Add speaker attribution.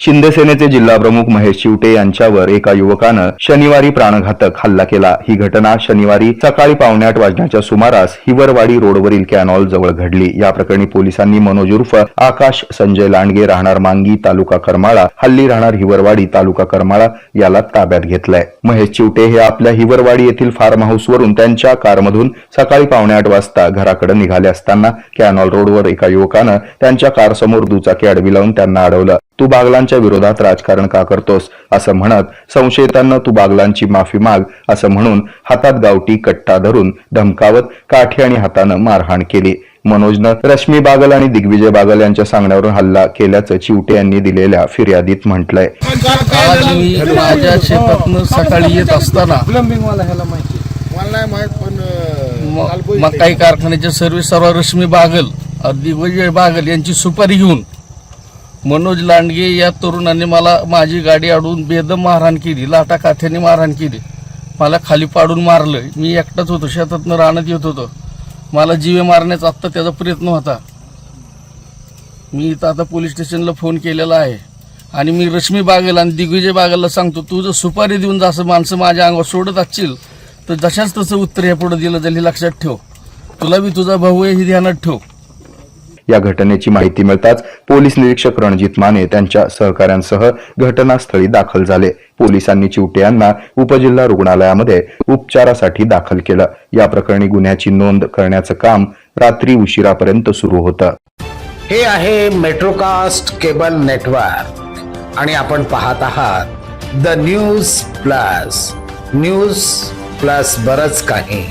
Speaker 1: शिंदे सेनेचे जिल्हाप्रमुख महेश चिवटे यांच्यावर एका युवकानं शनिवारी प्राणघातक हल्ला केला. ही घटना शनिवारी सकाळी पावणे आठ वाजण्याच्या सुमारास हिवरवाडी रोडवरील कॅनॉल जवळ घडली. या प्रकरणी पोलिसांनी मनोज उर्फ आकाश संजय लांडगे राहणार मांगी तालुका करमाळा हल्ली राहणार हिवरवाडी तालुका करमाळा याला ताब्यात घेतलंय. महेश चिवटे हे आपल्या हिवरवाडी येथील फार्म हाऊसवरून त्यांच्या कारमधून सकाळी पावणे आठ वाजता घराकडे निघाले असताना कॅनॉल रोडवर एका युवकानं त्यांच्या कारसमोर दुचाकी अडवी लावून त्यांना अडवलं. तू बागलांच्या विरोधात राजकारण का करतोस? असं म्हणत संशयितांना तू बागलांची माफी माग असं म्हणून हातात गावठी कट्टा धरून धमकावत काठी आणि हातानं मारहाण केली. मनोजनं रश्मी बागल आणि दिग्विजय बागल यांच्या सांगण्यावरून हल्ला केल्याचं चिवटे यांनी दिलेल्या फिर्यादीत म्हटलंय.
Speaker 2: माझ्या शेतातनं सकाळी येत असताना
Speaker 3: प्लंबिंग वाला
Speaker 2: मकाई कारखान्याचे सर्व्हिस सर्व रश्मी बागल दिग्विजय बागल यांची सुपारी घेऊन मनोज लांडगे या तरुणाने मला माझी गाडी अडवून बेदम मारहाण केली लाटा काठ्याने मारहाण केली. मला खाली पाडून मारलं मी एकटाच होतो शेतातनं राहण्यात येत होतो. मला जीवे मारण्याचा आत्ता त्याचा प्रयत्न होता. मी इथं आता पोलीस स्टेशनला फोन केलेला आहे. आणि मी रश्मी बागेल आणि दिग्विजय बागेलला सांगतो तू जर सुपारी देऊन जसं माणसं माझ्या अंगावर सोडत असशील तर जशाच तसं उत्तर हे पुढं दिलं जाईल हे लक्षात ठेव. तुला बी तुझा भाऊ आहे हे ध्यानात ठेव.
Speaker 1: या घटनेची माहिती मिळताच पोलीस निरीक्षक रणजित माने त्यांच्या सहकाऱ्यांसह घटनास्थळी दाखल झाले. पोलिसांनी चिवटे यांना उपजिल्हा रुग्णालयामध्ये उपचारासाठी दाखल केलं. या प्रकरणी गुन्ह्याची नोंद करण्याचं काम रात्री उशिरापर्यंत सुरू होतं.
Speaker 4: हे आहे मेट्रोकास्ट केबल नेटवर्क. आणि आपण पाहत आहात the news plus. News plus बरच काही.